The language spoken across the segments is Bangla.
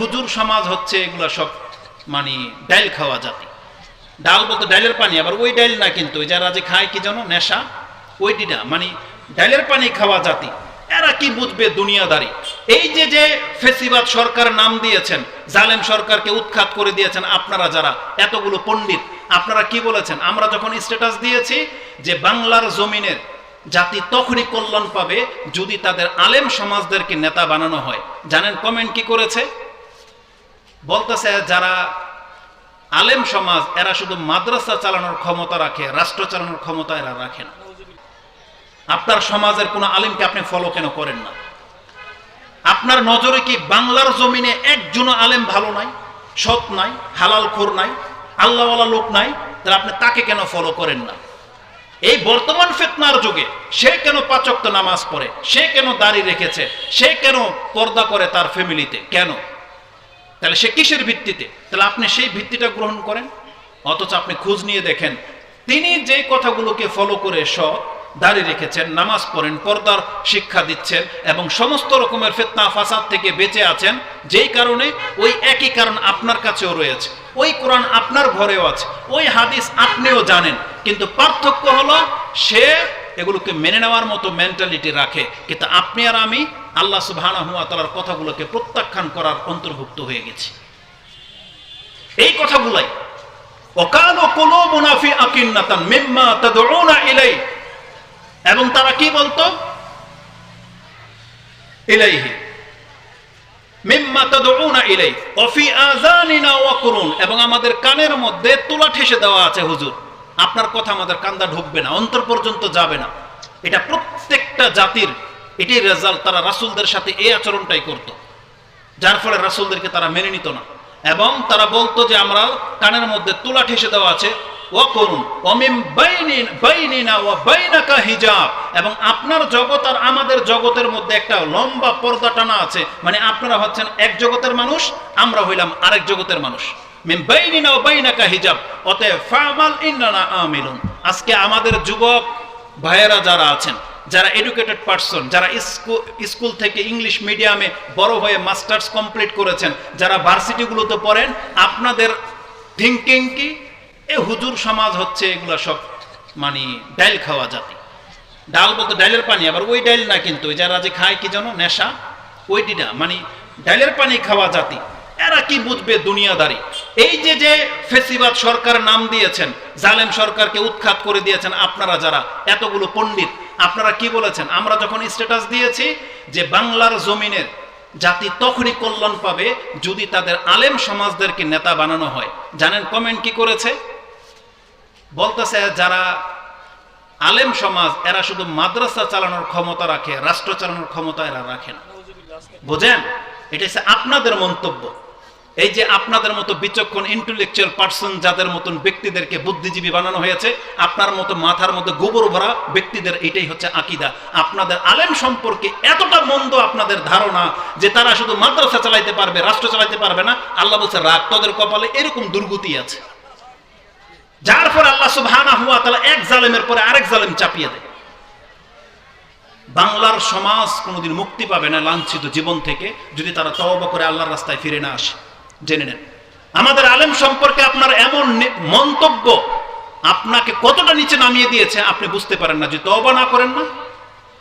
হুজুর সমাজ হচ্ছে এগুলো সব মানে ডাইল খাওয়া জাতি। ডাল বলতে ডাইলের পানি, আবার ওই ডাইল না কিন্তু, ওই যারা যে খায় কি জানো, নেশা ওইটি না মানে ডাইলের পানি খাওয়া জাতি। এরা কি বুঝবে দুনিয়াদারি? এই যে যে ফেসিবাদ সরকার নাম দিয়েছেন, জালেম সরকারকে উৎখাত করে দিয়েছেন আপনারা যারা, এতগুলো পণ্ডিত, আপনারা কি বলেছেন? আমরা যখন স্ট্যাটাস দিয়েছি যে বাংলার জমিনের জাতি তখনই কল্যাণ পাবে যদি তাদের আলেম সমাজদেরকে নেতা বানানো হয়। জানেন কমেন্ট কি করেছে? বলতেছে যারা আলেম সমাজ, এরা শুধু মাদ্রাসা চালানোর ক্ষমতা রাখে, রাষ্ট্র চালানোর ক্ষমতা এরা রাখে না। আপনার সমাজের কোনো আলেমকে আপনি ফলো কেন করেন না? আপনার নজরে কি বাংলার জমিনে একজন আলেম ভালো নাই, সৎ নাই, হালাল খোর নাই, আল্লাহওয়ালা লোক নাই, তাহলে আপনি তাকে কেন ফলো করেন না? এই বর্তমান ফেতনার যুগে সে কেন পাচক্ত নামাজ পড়ে, সে কেন দাড়ি রেখেছে, সে কেন পর্দা করে তার ফ্যামিলিতে কেন? তাহলে সে কিসের ভিত্তিতে? তাহলে আপনি সেই ভিত্তিটা গ্রহণ করেন? অথচ আপনি খোঁজ নিয়ে দেখেন, তিনি যে কথাগুলোকে ফলো করে সৎ দাঁড়িয়ে রেখেছেন, নামাজ পড়েন, পর্দার শিক্ষা দিচ্ছেন এবং সমস্ত রকমের ফেতনা, ফাসাদ থেকে বেঁচে আছেন, যেই কারণে ওই একই কারণ আপনার কাছেও রয়েছে। ওই কোরআন আপনার ঘরেও আছে, ওই হাদিস আপনিও জানেন, কিন্তু পার্থক্য হলো সে এগুলোকে মেনে নেওয়ার মতো মেন্টালিটি রাখে, কিন্তু আপনি আর আমি আল্লাহ ওয়া তাআলার কথাগুলোকে প্রত্যাখ্যান করার অন্তর্ভুক্ত হয়ে গেছে। এই কথাগুলাই, ওকালো কুলুবুনা ফি আকিন্নাতান মিম্মা তাদউনা ইলাই এবং তারা কি বলতো? মিম্মা ইলাই ওয়া এবং আমাদের কানের মধ্যে তুলা ঠেসে দেওয়া আছে, হুজুর, আপনার কথা আমাদের কান্দা ঢুকবে না, অন্তর পর্যন্ত যাবে না। এটা প্রত্যেকটা জাতির এটাই রেজাল্ট তারা রাসূলদের সাথে এই আচরণটাই করত। যার ফলে রাসূলদেরকে তারা মেনে নিত না। এবং তারা বলতো যে আমরা কানের মধ্যে তুলা ঠেসে দেওয়া আছে ও করুন অমিম হিজাব। এবং আপনার জগৎ আর আমাদের জগতের মধ্যে একটা লম্বা পর্দা টানা আছে। মানে আপনারা হচ্ছেন এক জগতের মানুষ, আমরা হইলাম আরেক জগতের মানুষ। মিন আজকে আমাদের যুবক ভাইয়েরা যারা আছেন যারা এডুকেটেড পার্সন যারা স্কুল থেকে ইংলিশ মিডিয়ামে বড় হয়ে মাস্টার্স কমপ্লিট করেছেন, যারা ভার্সিটিগুলোতে পড়েন, আপনাদের থিঙ্কিং কি? এ হুজুর সমাজ হচ্ছে এগুলো সব মানে ডাইল খাওয়া জাতি। ডাল বলতে ডাইলের পানি, আবার ওই ডাইল না কিন্তু যারা যে খায় কি জানো, নেশা? ওইটি না মানে ডাইলের পানি খাওয়া জাতি। এরা কি বুঝবে দুনিয়াদারি? এই যে যে ফেসিবাদ সরকার নাম দিয়েছেন, জালেম সরকারকে উৎখাত করে দিয়েছেন আপনারা যারা, এতগুলো পণ্ডিত, আপনারা কি বলেছেন? আমরা যখন স্ট্যাটাস দিয়েছি যে বাংলার জমিনের জাতি তখনই কল্যাণ পাবে যদি তাদের আলেম সমাজদেরকে নেতা বানানো হয়। জানেন কমেন্ট কি করেছে? বলতেছে যারা আলেম সমাজ, এরা শুধু মাদ্রাসা চালানোর ক্ষমতা রাখে, রাষ্ট্র চালানোর ক্ষমতা এরা রাখে না। বোঝেন? এটা হচ্ছে আপনাদের মন্তব্য। এই যে আপনাদের মতো বিচক্ষণ ইন্টেলেকচুয়াল পার্সন যাদের মতন ব্যক্তিদেরকে বুদ্ধিজীবী বানানো হয়েছে, আপনার মতো মাথার মধ্যে গোবর ভরা ব্যক্তিদের এটাই হচ্ছে আকিদা। আপনাদের আলেম সম্পর্কে এতটা মন্দ আপনাদের ধারণা যে তারা শুধু মাদ্রাসা চালাইতে পারবে, রাষ্ট্র চালাইতে পারবে না। আল্লাহ বলছে, রাগ তাদের কপালে এরকম দুর্গতি আছে। যার ফলে আল্লাহ সুবহানাহু হুয়া তাআলা এক জালেমের পরে আরেক জালেম চাপিয়ে দেয়। বাংলার সমাজ কোনোদিন মুক্তি পাবে না লাঞ্ছিত জীবন থেকে যদি তারা তওবা করে আল্লাহর রাস্তায় ফিরে না আসে। জেনে নেন। আমাদের আলেম সম্পর্কে আপনার এমন মন্তব্য আপনাকে কতটা নিচে নামিয়ে দিয়েছে আপনি বুঝতে পারেন না। যদি তওবা না করেন না,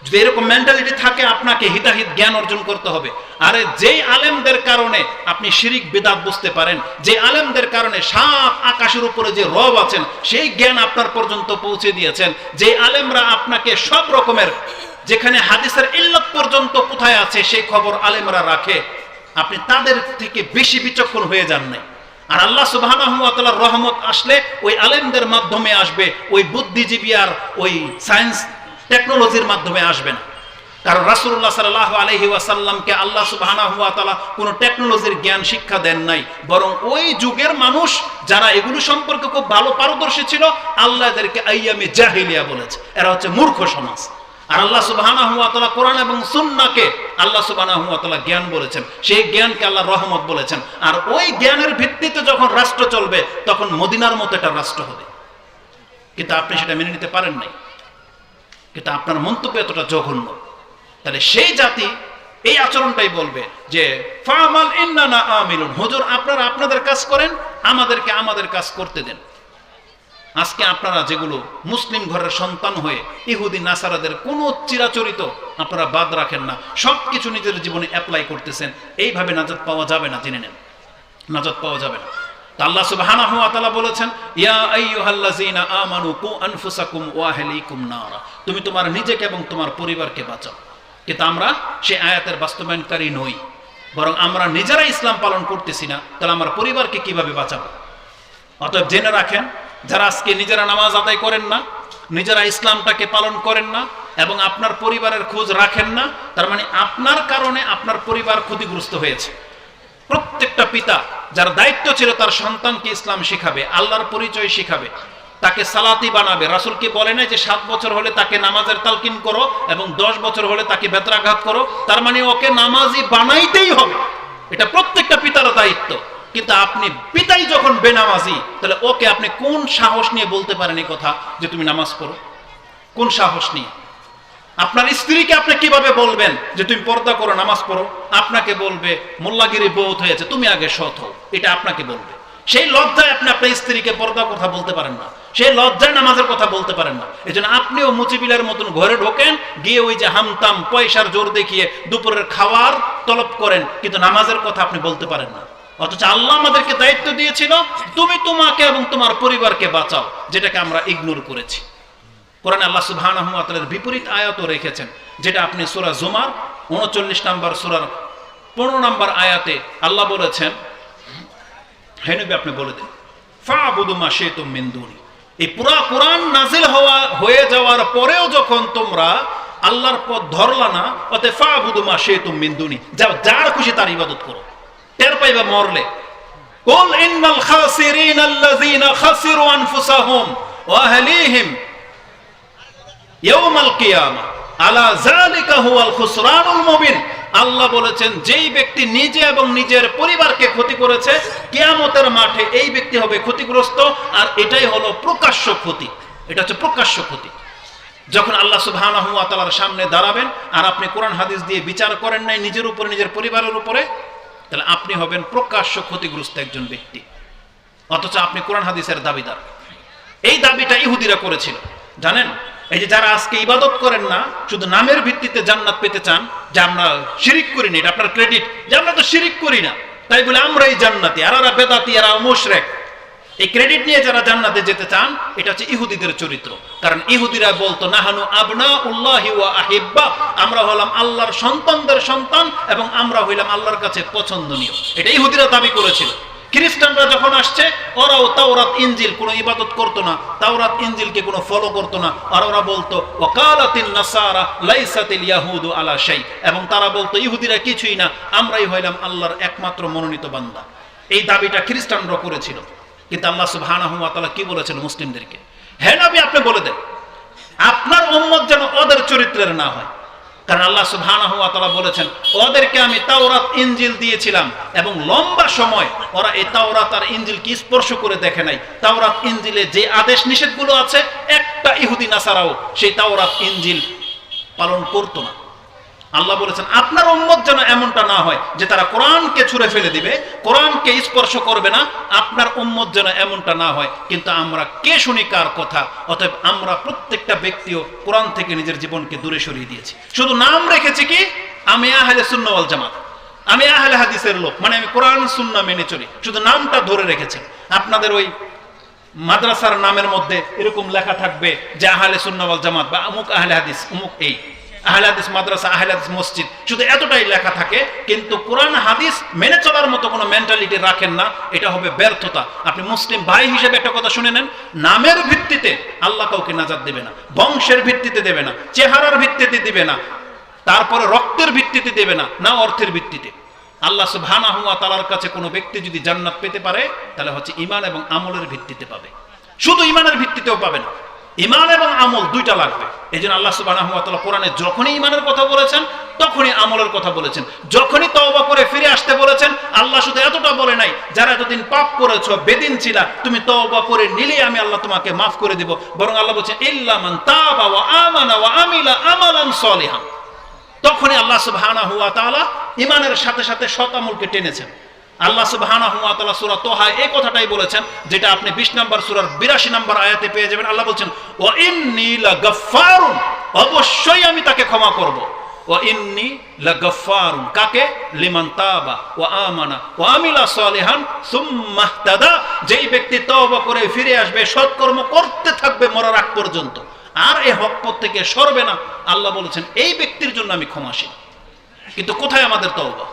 যদি এরকম মেন্টালিটি থাকে, আপনাকে হিতাহিত জ্ঞান অর্জন করতে হবে। আরে যেই আলেমদের কারণে আপনি শিরিক, বেদাত বুঝতে পারেন, যে আলেমদের কারণে সাত আকাশের উপরে যে রব আছেন, সেই জ্ঞান আপনার পর্যন্ত পৌঁছে দিয়েছেন। যে আলেমরা আপনাকে সব রকমের, যেখানে হাদিসের ইল্লত পর্যন্ত কোথায় আছে, সেই খবর আলেমরা রাখে। আপনি তাদের থেকে বেশি বিচক্ষণ হয়ে যান নাই। আর আল্লাহ তাআলার রহমত আসলে ওই আলেমদের মাধ্যমে আসবে, ওই বুদ্ধিজীবী আর ওই সায়েন্স টেকনোলজির মাধ্যমে আসবে না। কারণ রাসূলুল্লাহ সাল্লাল্লাহু আলাইহি ওয়াসাল্লামকে আল্লাহ তাআলা কোনো টেকনোলজির জ্ঞান শিক্ষা দেন নাই। বরং ওই যুগের মানুষ যারা এগুলো সম্পর্কে খুব ভালো পারদর্শী ছিল, আল্লাহ এদেরকে আইয়ামে জাহিলিয়া বলেছে। এরা হচ্ছে মূর্খ সমাজ। আর আল্লাহ তাআলা কোরআন এবং সুন্নাহকে আল্লাহ তাআলা জ্ঞান বলেছেন। সেই জ্ঞানকে আল্লাহ রহমত বলেছেন। আর ওই জ্ঞানের ভিত্তিতে যখন রাষ্ট্র চলবে, তখন মদিনার মতো একটা রাষ্ট্র হবে। কিন্তু আপনি সেটা মেনে নিতে পারেন নাই। কিন্তু আপনার মন্তব্য এতটা জঘন্য। তাহলে সেই জাতি এই আচরণটাই বলবে যে, ফামাল ইন্নানা আমিলুন। হুজুর, আপনারা আপনাদের কাজ করেন, আমাদেরকে আমাদের কাজ করতে দেন। আজকে আপনারা যেগুলো মুসলিম ঘরের সন্তান হয়ে ইহুদি, নাসারাদের কোনো চিরাচরিত আপনারা বাদ রাখেন না। সব কিছু নিজের জীবনে অ্যাপ্লাই করতেছেন। এইভাবে নাজাত পাওয়া যাবে না, জেনে নেন। নাজাত পাওয়া যাবে না। তুমি তোমার নিজেকে এবং তোমার পরিবারকে বাঁচাও। কিন্তু আমরা সে আয়াতের বাস্তবায়নকারী নই। বরং আমরা নিজেরা ইসলাম পালন করতেছি না, তাহলে আমার পরিবারকে কীভাবে বাঁচাবো? অতএব জেনে রাখেন যারা আজকে নিজেরা নামাজ আদায় করেন না, নিজেরা ইসলামটাকে পালন করেন না এবং আপনার পরিবারের খোঁজ রাখেন না, তার মানে আপনার কারণে আপনার পরিবার ক্ষতিগ্রস্ত হয়েছে। প্রত্যেকটা পিতা যার দায়িত্ব ছিল তার সন্তানকে ইসলাম শিখাবে, আল্লাহর পরিচয় শিখাবে, তাকে সালাতি বানাবে। রাসুলকে বলে নাই যে সাত বছর হলে তাকে নামাজের তালকিন করো এবং দশ বছর হলে তাকে বেতরাঘাত করো? তার মানে ওকে নামাজি বানাইতেই হবে। এটা প্রত্যেকটা পিতার দায়িত্ব। কিন্তু আপনি পিতাই যখন বেনামাজি, তাহলে ওকে আপনি কোন সাহস নিয়ে বলতে পারেন এই কথা যে তুমি নামাজ পড়ো? কোন সাহস নিয়ে? আপনার স্ত্রীকে আপনি কীভাবে বলবেন যে তুমি পর্দা করো, নামাজ পড়ো? আপনাকে বলবে, মোল্লাগিরি বহুত হয়েছে, তুমি আগে সৎ হও। এটা আপনাকে বলবে। সেই লজ্জায় আপনি আপনার স্ত্রীকে পর্দা কথা বলতে পারেন না। সেই লজ্জায় নামাজের কথা বলতে পারেন না। এই জন্য আপনিও মুচিবিলার মতন ঘরে ঢোকেন, গিয়ে ওই যে হামতাম, পয়সার জোর দেখিয়ে দুপুরের খাওয়ার তলব করেন, কিন্তু নামাজের কথা আপনি বলতে পারেন না। অথচ আল্লাহ আমাদেরকে দায়িত্ব দিয়েছিল, তুমি তোমাকে এবং তোমার পরিবারকে বাঁচাও, যেটাকে আমরা ইগনোর করেছি। কোরআনে আল্লাহ সুবহানাহু ওয়া বিপরীত আয়াতও রেখেছেন, যেটা আপনি সূরা জুমার 39 নম্বর সূরার 15 নম্বর আয়াতে আল্লাহ বলেছেন, হে নবী আপনি বলে দিন ফাবুদু মা শাইতুম মিন দুনি। এই পুরা কোরআন নাজিল হওয়া, হয়ে যাওয়ার পরেও যখন তোমরা আল্লাহর পথ ধরলা না অতে ফাবুদু মা শাইতুম মিন দুনি, যাও, যার খুশি তার ইবাদত করো। টের পাইবা মরলে। কুল ইন্নাল খাসিরিন আল্লাযীনা খাসিরু আনফুসাহুম ওয়া আহলিহিম ইয়াউমাল কিয়ামা। আলা যালিকা হুয়াল খুসরানুল মুবিন। আল্লাহ বলেছেন, যেই ব্যক্তি নিজে এবং নিজের পরিবারকে ক্ষতি করেছে, কিয়ামতের মাঠে এই ব্যক্তি হবে ক্ষতিগ্রস্ত, আর এটাই হলো প্রকাশ্য ক্ষতি। এটা হচ্ছে প্রকাশ্য ক্ষতি। যখন আল্লাহ সুবহানাহু ওয়া তাআলার সামনে দাঁড়াবেন, আর আপনি কোরআন হাদিস দিয়ে বিচার করেন নাই নিজের উপরে, নিজের পরিবারের উপরে তাহলে আপনি হবেন প্রকাশ্য ক্ষতিগ্রস্ত একজন ব্যক্তি। অথচ আপনি কোরআন হাদিসের দাবিদার। এই দাবিটা ইহুদিরা করেছিল, জানেন? এই যে যারা আজকে ইবাদত করেন না, শুধু নামের ভিত্তিতে জান্নাত পেতে চান, যে আমরা শিরিক করিনি, এটা আপনার ক্রেডিট যে আমরা তো শিরিক করি না, তাই বলে আমরাই জান্নাতি, আর বেদাতি আর মুশরেক। এই ক্রেডিট নিয়ে যারা জান্নাতে যেতে চান, এটা হচ্ছে ইহুদিদের চরিত্র। কারণ ইহুদিরা বলতো, নাহানু আবনা উল্লাহি ওয়া আহিব্বা। আমরা হলাম আল্লাহর সন্তানদের সন্তান এবং আমরা হইলাম আল্লাহর কাছে পছন্দনীয়। এটা ইহুদিরা দাবি করেছিল। খ্রিস্টানরা যখন আসছে, ওরাও তাওরাত ইঞ্জিল কোনো ইবাদত করতো না, তাওরাত ইঞ্জিলকে কোনো ফলো করতো না। আর ওরা বলতো ওকালাতিন নাসারা লাইসাতিল ইয়াহুদু আলা শাই। এবং তারা বলতো, ইহুদিরা কিছুই না, আমরাই হইলাম আল্লাহর একমাত্র মনোনীত বান্দা। এই দাবিটা খ্রিস্টানরা করেছিল। কিন্তু আল্লাহ তাআলা কি বলেছেন মুসলিমদেরকে? হে নবী, আপনি বলে দেন। আপনার উম্মত যেন ওদের চরিত্রের না হয়। কারণ আল্লাহ তাআলা বলেছেন, ওদেরকে আমি তাওরাত, ইনজিল দিয়েছিলাম এবং লম্বা সময় ওরা এই তাওরাত আর ইনজিল কি স্পর্শ করে দেখে নাই। তাওরাত, ইনজিলে যে আদেশ নিষেধগুলো আছে, একটা ইহুদি নাসারাও সেই তাওরাত, ইনজিল পালন করতো না। আল্লাহ বলেছেন, আপনার উম্মত যেন এমনটা না হয় যে তারা কোরআনকে ছুঁড়ে ফেলে দিবে, কোরআনকে স্পর্শ করবে না, আপনার উম্মত যেন এমনটা না হয়। কিন্তু আমরা কে শুনি কার কথা? অতএব আমরা প্রত্যেকটা ব্যক্তিও কোরআন থেকে নিজের জীবনকে দূরে সরিয়ে দিয়েছি। শুধু নাম রেখেছি কি? আমি আহলে সুন্নওয়াল জামাত। আমি আহলে হাদিসের লোক মানে আমি কোরআন সুন্না মেনে চলি। শুধু নামটা ধরে রেখেছেন। আপনাদের ওই মাদ্রাসার নামের মধ্যে এরকম লেখা থাকবে যে আহলে সুন্নাওয়াল জামাত বা অমুক আহলে হাদিস, অমুক এই। আহলে হাদিস মাদ্রাসা আহলে হাদিস মসজিদ। শুধু এতটাই লেখা থাকে, কিন্তু কোরআন, হাদিস মেনে চলার মতো কোনো মেন্টালিটি রাখেন না, এটা হবে ব্যর্থতা। আপনি মুসলিম ভাই হিসেবে একটা কথা শুনে নেন, নামের ভিত্তিতে আল্লাহ কাউকে নাজাদ দেবে না, বংশের ভিত্তিতে দেবে না, চেহারার ভিত্তিতে দিবে না, তারপরে রক্তের ভিত্তিতে দেবে না না অর্থের ভিত্তিতে। আল্লাহ সুবহানাহু ওয়া তাআলার কাছে কোনো ব্যক্তি যদি জান্নাত পেতে পারে, তাহলে হচ্ছে ঈমান এবং আমলের ভিত্তিতে পাবে। শুধু ঈমানের ভিত্তিতেও পাবে না ঈমান এবং আমল দুইটা লাগবে। এই জন্য আল্লাহ সুবহানাহু ওয়া তাআলা কোরআনে যখনই ঈমানের কথা বলেছেন, তখনই আমলের কথা বলেছেন। যখনই তওবা করে ফিরে আসতে বলেছেন, আল্লাহ শুধু এতটা বলে নাই, যারা এতদিন পাপ করেছ, বেদিন ছিলা, তুমি তওবা করে নিলে আমি আল্লাহ তোমাকে মাফ করে দেব। বরং আল্লাহ বলছেন ইল্লা মান তাবা ওয়া আমানা ওয়া আমিলা আমালান সলিহান তখনই আল্লাহ সুবহানা হুয়া তাআলা ইমানের সাথে সাথে সৎ আমলকে টেনেছেন। আল্লাহ সূরা তোহা এই কথাটাই বলেছেন, যেটা আপনি 20 নম্বর সূরার 82 নম্বর আয়াতে পেয়ে যাবেন। আল্লাহ বলছেন, ওয়া ইন্নী অবশ্যই আমি তাকে ক্ষমা করব। ওয়া ইন্নী কাকে? লিমান তাবা আমানা আমিলা সালিহান যেই ব্যক্তি তওবা করে ফিরে আসবে, সৎকর্ম করতে থাকবে মরার আগ পর্যন্ত। আর এই হক থেকে সরবে না। আল্লাহ বলেছেন, এই ব্যক্তির জন্য আমি ক্ষমাসীন কিন্তু কোথায় আমাদের তওবা?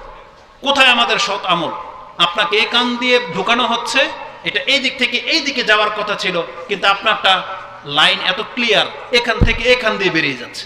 কোথায় আমাদের সৎ আমল? আপনাকে এই কান দিয়ে ঢুকানো হচ্ছে। এটা এই দিক থেকে এই দিকে যাওয়ার কথা ছিল, কিন্তু আপনারটা লাইন এত ক্লিয়ার, এখান থেকে এখান দিয়ে বেরিয়ে যাচ্ছে।